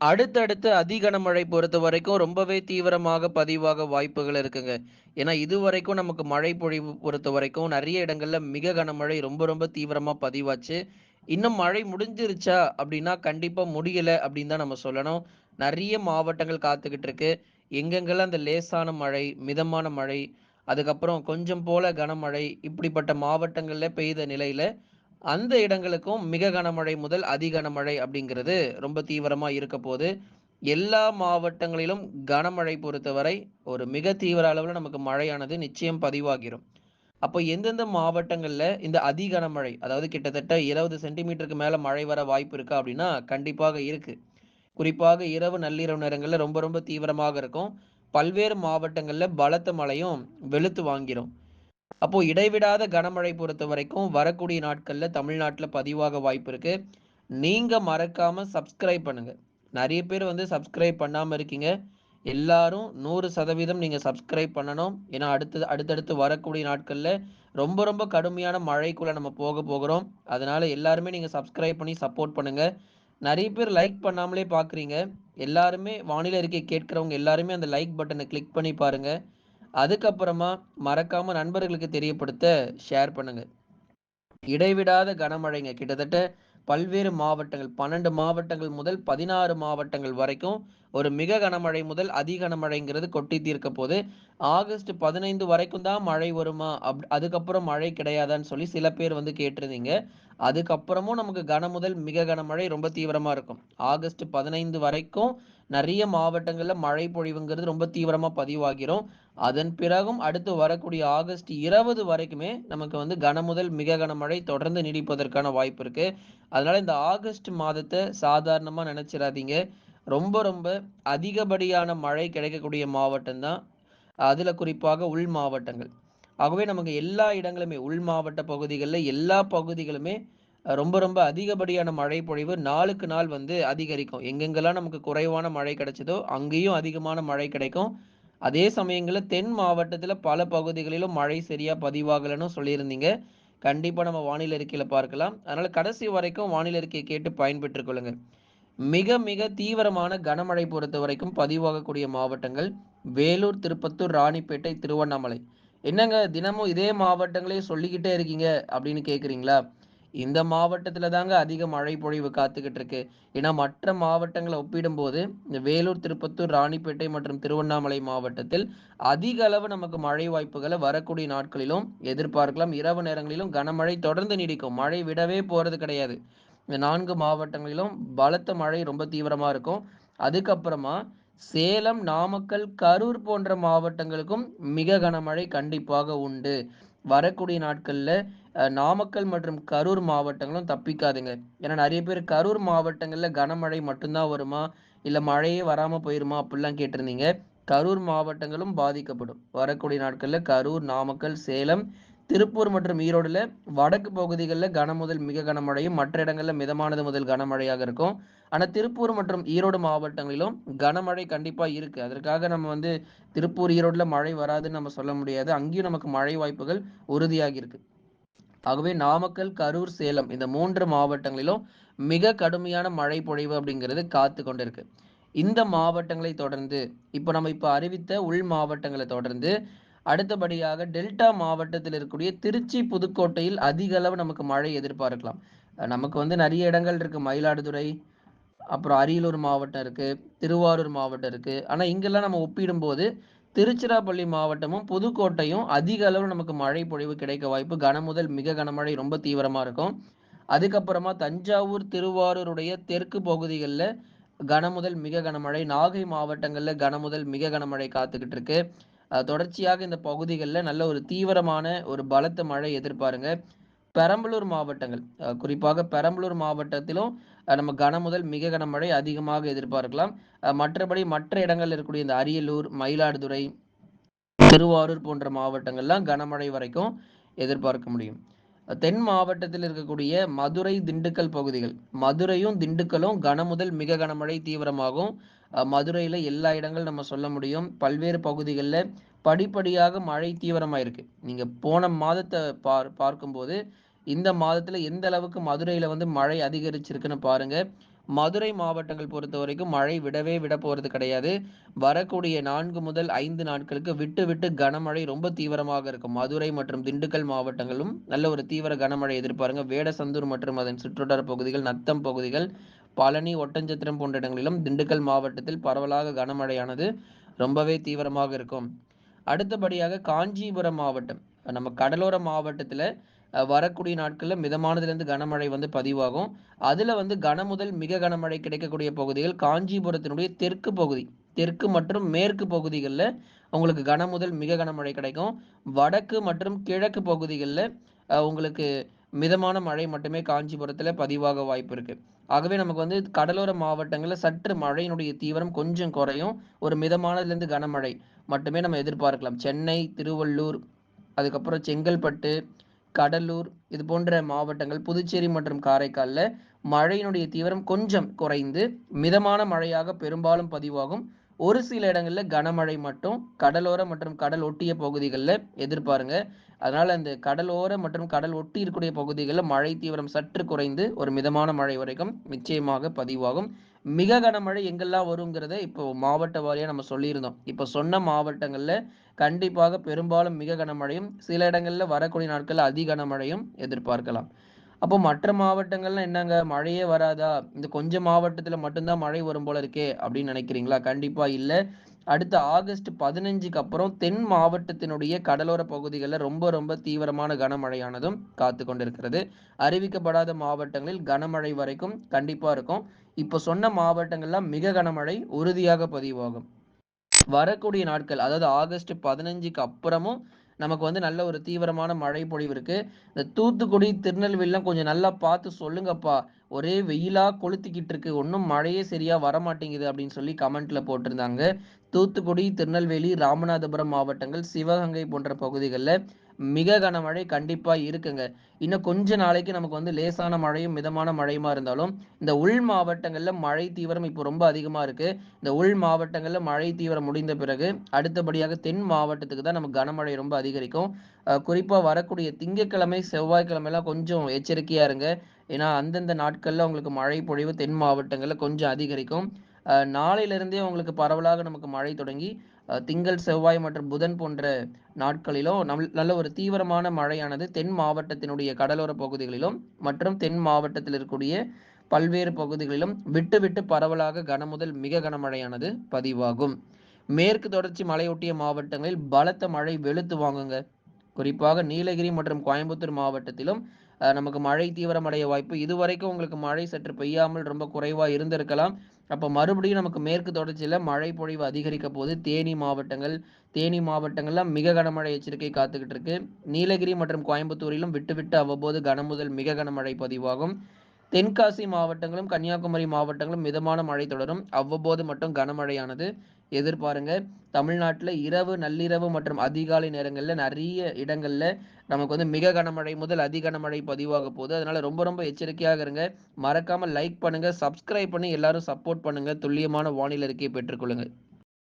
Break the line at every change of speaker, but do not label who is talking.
அடுத்தடுத்து அதிகனமழை பொறுத்த வரைக்கும் ரொம்பவே தீவிரமாக பதிவாக வாய்ப்புகள் இருக்குங்க. ஏன்னா, இதுவரைக்கும் நமக்கு மழை பொழிவு பொறுத்த வரைக்கும் நிறைய இடங்கள்ல மிக கனமழை ரொம்ப ரொம்ப தீவிரமா பதிவாச்சு. இன்னும் மழை முடிஞ்சிருச்சா அப்படின்னா கண்டிப்பா முடியல அப்படின்னு தான் நம்ம சொல்லணும். நிறைய மாவட்டங்கள் காத்துக்கிட்டு இருக்கு. எங்கெங்கெல்லாம் அந்த லேசான மழை, மிதமான மழை, அதுக்கப்புறம் கொஞ்சம் போல கனமழை இப்படிப்பட்ட மாவட்டங்கள்ல பெய்த நிலையில அந்த இடங்களுக்கும் மிக கனமழை முதல் அதி கனமழை அப்படிங்கிறது ரொம்ப தீவிரமாக இருக்க போது. எல்லா மாவட்டங்களிலும் கனமழை பொறுத்தவரை ஒரு மிக தீவிர அளவில் நமக்கு மழையானது நிச்சயம் பதிவாகிரும். அப்போ எந்தெந்த மாவட்டங்களில் இந்த அதி கனமழை, அதாவது கிட்டத்தட்ட 20 சென்டிமீட்டருக்கு மேலே மழை வர வாய்ப்பு இருக்கா அப்படின்னா, கண்டிப்பாக இருக்குது குறிப்பாக இரவு நள்ளிரவு நேரங்களில் ரொம்ப ரொம்ப தீவிரமாக இருக்கும். பல்வேறு மாவட்டங்களில் பலத்த மழையும் வெளுத்து வாங்கிரும். அப்போ இடைவிடாத கனமழை பொறுத்த வரைக்கும் வரக்கூடிய நாட்கள்ல தமிழ்நாட்டுல பதிவாக வாய்ப்பு இருக்கு. நீங்க மறக்காம சப்ஸ்கிரைப் பண்ணுங்க. நிறைய பேர் வந்து சப்ஸ்கிரைப் பண்ணாம இருக்கீங்க. எல்லாரும் 100% நீங்க சப்ஸ்கிரைப் பண்ணணும். ஏன்னா, அடுத்து அடுத்தடுத்து வரக்கூடிய நாட்கள்ல ரொம்ப ரொம்ப கடுமையான மழைக்குள்ள நம்ம போக போகிறோம். அதனால எல்லாருமே நீங்க சப்ஸ்கிரைப் பண்ணி சப்போர்ட் பண்ணுங்க. நிறைய பேர் லைக் பண்ணாமலே பார்க்குறீங்க. எல்லாருமே வானிலை இருக்கை கேட்கிறவங்க எல்லாருமே அந்த லைக் பட்டனை கிளிக் பண்ணி பாருங்க. அதுக்கப்புறமா மறக்காம நண்பர்களுக்கு தெரியப்படுத்த ஷேர் பண்ணுங்க. இடைவிடாத கனமழைங்க. கிட்டத்தட்ட பல்வேறு மாவட்டங்கள் 12 மாவட்டங்கள் முதல் 16 மாவட்டங்கள் வரைக்கும் ஒரு மிக கனமழை முதல் அதி கனமழைங்கிறது கொட்டி தீர்க்க போது. ஆகஸ்ட் 15 வரைக்கும் தான் மழை வருமா? அப் அதுக்கப்புறம் மழை கிடையாதான்னு சொல்லி சில பேர் வந்து கேட்டிருந்தீங்க. அதுக்கப்புறமும் நமக்கு கன முதல் மிக கனமழை ரொம்ப தீவிரமாக இருக்கும். ஆகஸ்ட் 15 வரைக்கும் நிறைய மாவட்டங்களில் மழை பொழிவுங்கிறது ரொம்ப தீவிரமாக பதிவாகிரும். அதன் பிறகும் அடுத்து வரக்கூடிய ஆகஸ்ட் 20 வரைக்குமே நமக்கு வந்து கன முதல் மிக கனமழை தொடர்ந்து நீடிப்பதற்கான வாய்ப்பு இருக்கு. அதனால இந்த ஆகஸ்ட் மாதத்தை சாதாரணமாக நினைச்சிடாதீங்க ரொம்ப ரொம்ப அதிகப்படியான மழை கிடைக்கக்கூடிய மாவட்டம் தான். அதில் குறிப்பாக உள் மாவட்டங்கள். ஆகவே நமக்கு எல்லா இடங்களுமே உள் மாவட்ட பகுதிகளில் எல்லா பகுதிகளுமே ரொம்ப ரொம்ப அதிகப்படியான மழை பொழிவு நாளுக்கு நாள் வந்து அதிகரிக்கும். எங்கெங்கெல்லாம் நமக்கு குறைவான மழை கிடைச்சதோ, அங்கேயும் அதிகமான மழை கிடைக்கும். அதே சமயங்களில் தென் மாவட்டத்தில் பல பகுதிகளிலும் மழை சரியாக பதிவாகலன்னு சொல்லியிருந்தீங்க. கண்டிப்பாக நம்ம வானிலை அறிக்கையில் பார்க்கலாம். அதனால் கடைசி வரைக்கும் வானிலை அறிக்கையை கேட்டு பயன்பெற்றுக் கொள்ளுங்க. மிக மிக தீவிரமான கனமழை பொறுத்த வரைக்கும் பதிவாகக்கூடிய மாவட்டங்கள் வேலூர், திருப்பத்தூர், ராணிப்பேட்டை, திருவண்ணாமலை. என்னங்க தினமும் இதே மாவட்டங்களே சொல்லிக்கிட்டே இருக்கீங்க அப்படின்னு கேட்குறீங்களா இந்த மாவட்டத்தில் தாங்க அதிக மழை பொழிவு காத்துக்கிட்டு இருக்கு. ஏன்னா, மற்ற மாவட்டங்களை ஒப்பிடும்போது இந்த வேலூர், திருப்பத்தூர், ராணிப்பேட்டை மற்றும் திருவண்ணாமலை மாவட்டத்தில் அதிக அளவு நமக்கு மழை வாய்ப்புகளை வரக்கூடிய நாட்களிலும் எதிர்பார்க்கலாம். இரவு நேரங்களிலும் கனமழை தொடர்ந்து நீடிக்கும். மழை விடவே போகிறது கிடையாது. இந்த நான்கு மாவட்டங்களிலும் பலத்த மழை ரொம்ப தீவிரமாக இருக்கும். அதுக்கப்புறமா சேலம், நாமக்கல், கரூர் போன்ற மாவட்டங்களுக்கும் மிக கனமழை கண்டிப்பாக உண்டு. வரக்கூடிய நாட்களில் நாமக்கல் மற்றும் கரூர் மாவட்டங்களும் தப்பிக்காதுங்க. ஏன்னா, நிறைய பேர் கரூர் மாவட்டங்களில் கனமழை மட்டும்தான் வருமா? இல்லை மழையே வராமல் போயிருமா? அப்படிலாம் கேட்டிருந்தீங்க. கரூர் மாவட்டங்களும் பாதிக்கப்படும். வரக்கூடிய நாட்களில் கரூர், நாமக்கல், சேலம், திருப்பூர் மற்றும் ஈரோடுல வடக்கு பகுதிகளில் கன முதல் மிக கனமழையும், மற்ற இடங்களில் மிதமானது முதல் கனமழையாக இருக்கும். ஆனால் திருப்பூர் மற்றும் ஈரோடு மாவட்டங்களிலும் கனமழை கண்டிப்பாக இருக்கு. அதற்காக நம்ம வந்து திருப்பூர், ஈரோடுல மழை வராதுன்னு நம்ம சொல்ல முடியாது. அங்கேயும் நமக்கு மழை வாய்ப்புகள் உறுதியாக இருக்கு. ஆகவே நாமக்கல், கரூர், சேலம் இந்த மூன்று மாவட்டங்களிலும் மிக கடுமையான மழை பொழிவு அப்படிங்கிறது காத்து கொண்டிருக்கு. இந்த மாவட்டங்களை தொடர்ந்து இப்போ நம்ம இப்போ அறிவித்த உள் மாவட்டங்களை தொடர்ந்து அடுத்தபடியாக டெல்டா மாவட்டத்தில் இருக்கக்கூடிய திருச்சி, புதுக்கோட்டையில் அதிக அளவு நமக்கு மழை எதிர்பார்க்கலாம். நமக்கு வந்து நிறைய இடங்கள் இருக்கு. மயிலாடுதுறை, அப்புறம் அரியலூர் மாவட்டம் இருக்கு. திருவாரூர் மாவட்டம் இருக்கு. ஆனா, இங்கெல்லாம் நம்ம ஒப்பிடும்போது திருச்சிராப்பள்ளி மாவட்டமும், புதுக்கோட்டையும் அதிக அளவு நமக்கு மழை பொழிவு கிடைக்க வாய்ப்பு கனமுதல் மிக கனமழை ரொம்ப தீவிரமா இருக்கும். அதுக்கப்புறமா தஞ்சாவூர், திருவாரூருடைய தெற்கு பகுதிகளில் கனமுதல் மிக கனமழை, நாகை மாவட்டங்களில் கனமுதல் மிக கனமழை காத்துக்கிட்டு இருக்கு. தொடர்ச்சியாக இந்த பகுதிகள்ல நல்ல ஒரு தீவிரமான ஒரு பலத்த மழை எதிர்பாருங்க. பெரம்பலூர் மாவட்டங்கள் குறிப்பாக பெரம்பலூர் மாவட்டத்திலும் நம்ம கன முதல் மிக கனமழை அதிகமாக எதிர்பார்க்கலாம். மற்றபடி மற்ற இடங்கள்ல இருக்கக்கூடிய இந்த அரியலூர், மயிலாடுதுறை, திருவாரூர் போன்ற மாவட்டங்கள்லாம் கனமழை வரைக்கும் எதிர்பார்க்க முடியும். தென் மாவட்டத்தில் இருக்கக்கூடிய மதுரை, திண்டுக்கல் பகுதிகள். மதுரையும், திண்டுக்கலும் கன முதல் மிக கனமழை தீவிரமாகும். மதுரையில் எல்லா இடங்கள் நம்ம சொல்ல முடியும். பல்வேறு பகுதிகளில் படிப்படியாக மழை தீவிரமாயிருக்கு. நீங்க போன மாதத்தை பார் பார்க்கும்போது இந்த மாதத்துல எந்த அளவுக்கு மதுரையில வந்து மழை அதிகரிச்சிருக்குன்னு பாருங்க. மதுரை மாவட்டங்கள் பொறுத்த வரைக்கும் மழை விடவே விட போறது கிடையாது வரக்கூடிய நான்கு முதல் ஐந்து நாட்களுக்கு விட்டு விட்டு கனமழை ரொம்ப தீவிரமாக இருக்கும் மதுரை மற்றும் திண்டுக்கல் மாவட்டங்களும் நல்ல ஒரு தீவிர கனமழை எதிர்பாருங்க வேடசந்தூர் மற்றும் அதன் சுற்றுவட்டார பகுதிகள் நத்தம் பகுதிகள் பழனி ஒட்டஞ்சத்திரம் போன்ற இடங்களிலும் திண்டுக்கல் மாவட்டத்தில் பரவலாக கனமழையானது ரொம்பவே தீவிரமாக இருக்கும். அடுத்தபடியாக காஞ்சிபுரம் மாவட்டம். நம்ம கடலோர மாவட்டத்தில் வரக்கூடிய நாட்களில் மிதமானதுலேருந்து கனமழை வந்து பதிவாகும். அதில் வந்து கன முதல் மிக கனமழை கிடைக்கக்கூடிய பகுதிகள் காஞ்சிபுரத்தினுடைய தெற்கு பகுதி. தெற்கு மற்றும் மேற்கு பகுதிகளில் உங்களுக்கு கன முதல் மிக கனமழை கிடைக்கும். வடக்கு மற்றும் கிழக்கு பகுதிகளில் உங்களுக்கு மிதமான மழை மட்டுமே காஞ்சிபுரத்தில் பதிவாக வாய்ப்பு இருக்குது ஆகவே நமக்கு வந்து கடலோர மாவட்டங்களில் சற்று மழையினுடைய தீவிரம் கொஞ்சம் குறையும். ஒரு மிதமானதுலேருந்து கனமழை மட்டுமே நம்ம எதிர்பார்க்கலாம். சென்னை திருவள்ளூர் அதுக்கப்புறம் செங்கல்பட்டு கடலூர் இது போன்ற மாவட்டங்கள் புதுச்சேரி மற்றும் காரைக்காலில் மழையினுடைய தீவிரம் கொஞ்சம் குறைந்து மிதமான மழையாக பெரும்பாலும் பதிவாகும். ஒரு சில இடங்களில் கனமழை மட்டும் கடலோர மற்றும் கடல் ஒட்டிய பகுதிகளில் எதிர்பாருங்க. அதனால் அந்த கடலோர மற்றும் கடல் ஒட்டி இருக்கக்கூடிய பகுதிகளில் மழை தீவிரம் சற்று குறைந்து ஒரு மிதமான மழை வரைக்கும் நிச்சயமாக பதிவாகும். மிக கனமழை எங்கெல்லாம் வருங்கிறத இப்போ மாவட்ட வாரியாக நம்ம சொல்லியிருந்தோம். இப்போ சொன்ன மாவட்டங்களில் கண்டிப்பாக பெரும்பாலும் மிக கனமழையும் சில இடங்களில் வரக்கூடிய நாட்களில் அதி கனமழையும் எதிர்பார்க்கலாம். அப்போ மற்ற மாவட்டங்கள்லாம் என்னங்க? மழையே வராதா? இந்த கொஞ்சம் மாவட்டத்தில் மட்டும்தான் மழை வரும் போல இருக்கே அப்படின்னு நினைக்கிறீங்களா? கண்டிப்பா இல்லை. அடுத்த ஆகஸ்ட் பதினஞ்சுக்கு அப்புறம் தென் மாவட்டத்தினுடைய கடலோர பகுதிகளில் ரொம்ப ரொம்ப தீவிரமான கனமழையானதும் காத்து கொண்டிருக்கிறது. அறிவிக்கப்படாத மாவட்டங்களில் கனமழை வரைக்கும் கண்டிப்பா இருக்கும். இப்போ சொன்ன மாவட்டங்கள்லாம் மிக கனமழை உறுதியாக பதிவாகும். வரக்கூடிய நாட்கள் அதாவது ஆகஸ்ட் பதினஞ்சுக்கு அப்புறமும் நமக்கு வந்து நல்ல ஒரு தீவிரமான மழை பொழிவு இருக்கு. இந்த தூத்துக்குடி திருநெல்வேலிலாம் கொஞ்சம் நல்லா பார்த்து சொல்லுங்கப்பா. ஒரே வெயிலா கொளுத்திக்கிட்டு இருக்கு. ஒன்றும் மழையே சரியா வரமாட்டேங்குது அப்படின்னு சொல்லி கமெண்ட்ல போட்டிருந்தாங்க. தூத்துக்குடி திருநெல்வேலி ராமநாதபுரம் மாவட்டங்கள் சிவகங்கை போன்ற பகுதிகளில் மிக கனமழை கண்டிப்பா இருக்குங்க. இன்னும் கொஞ்ச நாளைக்கு நமக்கு வந்து லேசான மழையும் மிதமான மழையுமா இருந்தாலும் இந்த உள் மாவட்டங்கள்ல மழை தீவிரம் இப்போ ரொம்ப அதிகமா இருக்கு. இந்த உள் மாவட்டங்கள்ல மழை தீவிரம் முடிந்த பிறகு அடுத்தபடியாக தென் மாவட்டத்துக்கு தான் நமக்கு கனமழை ரொம்ப அதிகரிக்கும். குறிப்பா வரக்கூடிய திங்கட்கிழமை செவ்வாய்க்கிழமைலாம் கொஞ்சம் எச்சரிக்கையா இருங்க. ஏன்னா அந்தந்த நாட்கள்ல உங்களுக்கு மழை பொழிவு தென் மாவட்டங்கள்ல கொஞ்சம் அதிகரிக்கும். நாளையிலிருந்தே உங்களுக்கு பரவலாக நமக்கு மழை தொடங்கி திங்கள் செவ்வாய் மற்றும் புதன் போன்ற நாட்களிலோ நம் நல்ல ஒரு தீவிரமான மழையானது தென் மாவட்டத்தினுடைய கடலோர பகுதிகளிலும் மற்றும் தென் மாவட்டத்தில் இருக்கக்கூடிய பல்வேறு பகுதிகளிலும் விட்டு விட்டு பரவலாக கனமுதல் மிக கனமழையானது பதிவாகும். மேற்கு தொடர்ச்சி மலையொட்டிய மாவட்டங்களில் பலத்த மழை வெளுத்து வாங்குங்க. குறிப்பாக நீலகிரி மற்றும் கோயம்புத்தூர் மாவட்டத்திலும் நமக்கு மழை தீவிரமடைய வாய்ப்பு. இதுவரைக்கும் உங்களுக்கு மழை சற்று பெய்யாமல் ரொம்ப குறைவாக இருந்திருக்கலாம். அப்போ மறுபடியும் நமக்கு மேற்கு தொடர்ச்சியில் மழை பொழிவு அதிகரிக்க போது தேனி மாவட்டங்கள் தேனி மாவட்டங்கள்லாம் மிக கனமழை எச்சரிக்கை காத்துக்கிட்டு இருக்கு. நீலகிரி மற்றும் கோயம்புத்தூரிலும் விட்டு விட்டு அவ்வப்போது கனமுதல் மிக கனமழை பதிவாகும். தென்காசி மாவட்டங்களும் கன்னியாகுமரி மாவட்டங்களும் மிதமான மழை தொடரும். அவ்வப்போது மட்டும் கனமழையானது. எதிர்பாருங்க. தமிழ்நாட்டில் இரவு நள்ளிரவு மற்றும் அதிகாலை நேரங்களில் நிறைய இடங்களில் நமக்கு வந்து மிக கனமழை முதல் அதி கனமழை பதிவாக போகுது. அதனால ரொம்ப ரொம்ப எச்சரிக்கையாக இருங்க. மறக்காமல் லைக் பண்ணுங்க சப்ஸ்கிரைப் பண்ணி எல்லாரும் சப்போர்ட் பண்ணுங்க. துல்லியமான வானிலை அறிக்கையை பெற்றுக்கொள்ளுங்க